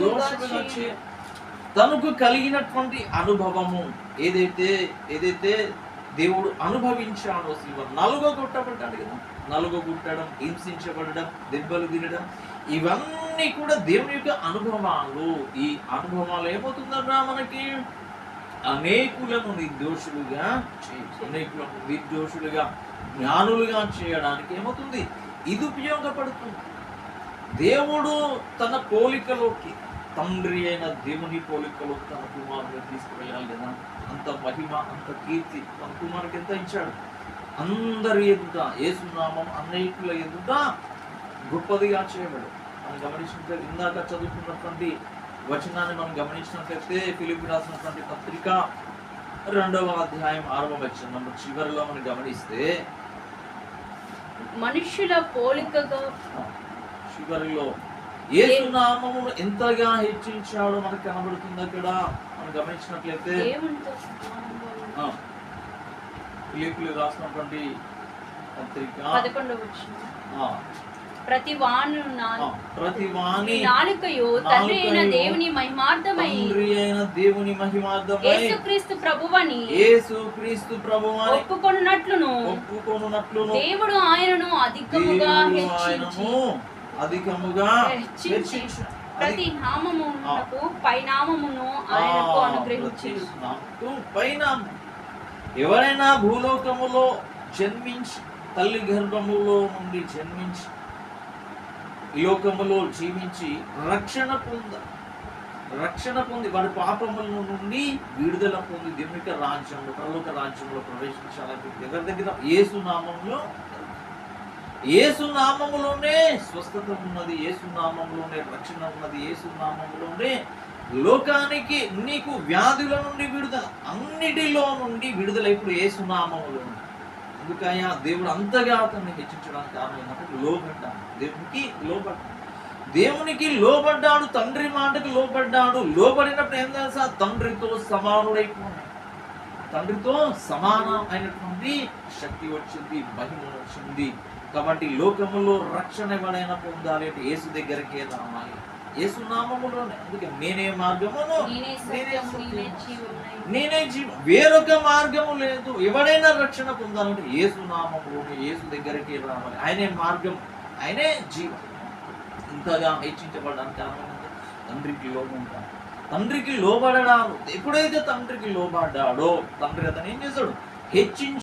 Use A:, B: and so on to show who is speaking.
A: దోషముగా వచ్చి తనకు కలిగినటువంటి అనుభవము ఏదైతే ఏదైతే దేవుడు అనుభవించాడో శివ నలుగో కొట్టబడ్డాడు కదా? నలుగో కుట్టడం హింసించబడడం దెబ్బలు తినడం ఇవన్నీ కూడా దేవుని యొక్క అనుభవాలు. ఈ అనుభవాలు ఏమవుతుందన్నా మనకి? అనేకులను నిర్దోషులుగా అనేకులను నిర్దోషులుగా జ్ఞానులుగా చేయడానికి ఏమవుతుంది? ఇది ఉపయోగపడుతుంది. దేవుడు తన పోలికలోకి తండ్రి అయిన దేవుని పోలికలో తన కుమారుని తీసుకువెళ్ళాలి కదా? అంత మహిమ అంత కీర్తి తన కుమారునికి ఎంత ఇచ్చాడు? అందరి ఎదుట ఏసునామం అనేకుల ఎదుట గొప్పదిగా చేయబడు మనం గమనించినట్లయితే ఇందాక చదువుకున్నటువంటి వచనాన్ని మనం గమనించినట్లయితే ఫిలిపి రాసినటువంటి పత్రిక రెండవ అధ్యాయం ఆరవ వచనం. చివరిలో మనం గమనిస్తే
B: మనుషుల పోలికగా
A: చివరిలో ఏసునామము ఎంతగా హెచ్చించాడో మనకు కనబడుతుంది అక్కడ మనం గమనించినట్లయితే ఫిలిప్పులు రాసినటువంటి పత్రిక.
B: ప్రతి
A: ప్రతి వాణి
B: నాలుకయు తండ్రి అయిన దేవుని మహిమార్థమై
A: అయిన దేవుని మహిమార్థమై
B: యేసుక్రీస్తు ప్రభువని
A: యేసు క్రీస్తు ప్రభువాని
B: ఒప్పుకొనున్నట్లును.
A: ఒప్పుకొనున్నట్లును.
B: దేవుడు ఆయనను అధికముగా హెచ్చించి
A: అధికముగా.
B: ప్రతి నామమునకు పైనామమును ఆయనకు అనుగ్రహించింది
A: నాకు పైన ఎవరైనా భూలోకములో జన్మించి తల్లి గర్భములో నుండి జన్మించి లోకములో జీవించి రక్షణ పొంద రక్షణ పొంది వారి పాపముల నుండి విడుదల పొంది దిమిక రాజ్యంలో పరలోక రాజ్యంలో ప్రవేశించాలని ఎవరి దగ్గర యేసు నామంలో నామములోనే స్వస్థత ఉన్నది యేసు నామములోనే రక్షణ ఉన్నది యేసు నామములోనే లోకానికి నీకు వ్యాధుల నుండి విడుదల అన్నిటిలో నుండి విడుదల ఇప్పుడు యేసు నామములో. అందుకయ్యా దేవుడు అంతగా అతన్ని హెచ్చించడానికి కారణం ఏంటంటే లోబడ్డాడు. దేవునికి లోబడ్డాడు. దేవునికి లోబడ్డాడు తండ్రి మాటకు లోబడ్డాడు. లోబడినప్పుడు ఏం తెలుసా? తండ్రితో సమానుడైపోయాడు. తండ్రితో సమానం అయినటువంటి శక్తి వచ్చింది మహిమ వచ్చింది. కాబట్టి లోకములో రక్షణ ఎవడైనా పొందాలి అంటే యేసు దగ్గరికే రావాలి. యేసు నామములోనే. అందుకే నేనే మార్గమును
B: నేనే
A: జీవం వేరొక మార్గము లేదు. ఎవడైనా రక్షణ పొందాలంటే యేసు నామములోనే యేసు దగ్గరికి రావాలి. ఆయనే మార్గం ఆయనే జీవం. ఇంతగా హెచ్చించబడడానికి కారణం తండ్రికి లోబడతాడు తండ్రికి లోబడడాలు ఎప్పుడైతే తండ్రికి లోబడ్డాడో తండ్రి అతను ఏం చేశాడు? హెచ్చించి